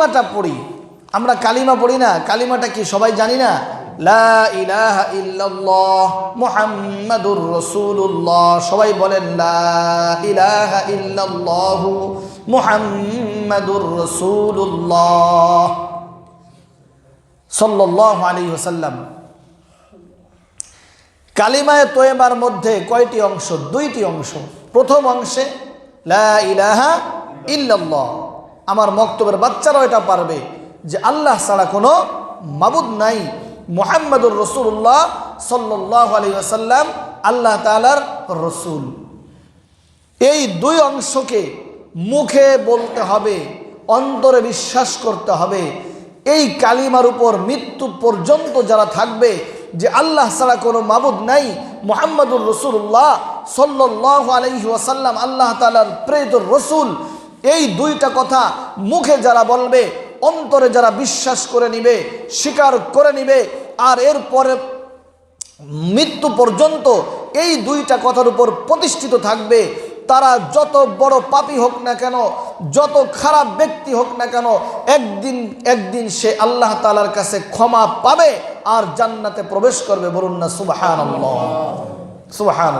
কালিমাটা পড়ি। আমরা কালিমা পড়ি না, কালিমাটা কি সবাই জানি না? রাসূলুল্লাহ। সবাই বলেন মুহাম্মাদুর কালিমায় তোয়েবার মধ্যে কয়টি অংশ? দুইটি অংশ। প্রথম অংশে, লা ইলাহা ইল্লাল্লাহ। আমার মক্তবের বাচ্চারাও এটা পারবে যে আল্লাহ ছাড়া কোনো মাবুদ নাই। মোহাম্মদুর রসুল্লাহ সাল্লাহ আলী আসাল্লাম আল্লাহ তালার রসুল। এই দুই অংশকে মুখে বলতে হবে, অন্তরে বিশ্বাস করতে হবে। এই কালিমার উপর মৃত্যু পর্যন্ত যারা থাকবে যে আল্লাহ ছাড়া কোনো মাবুদ নাই, মোহাম্মদুর রসুল্লাহ সাল্লাহ আলহি ওয়াসাল্লাম, আল্লাহ তালার প্রেত রসুল এই দুইটা কথা মুখে যারা বলবে, অন্তরে যারা বিশ্বাস করে নিবে, স্বীকার করে নিবে, আর এরপরে মৃত্যু পর্যন্ত এই দুইটা কথার উপর প্রতিষ্ঠিত থাকবে, তারা যত বড় পাপী হোক না কেন, যত খারাপ ব্যক্তি হোক না কেন, একদিন একদিন সে আল্লাহ তালার কাছে ক্ষমা পাবে আর জান্নাতে প্রবেশ করবে বলুন না সুবাহান সুবাহান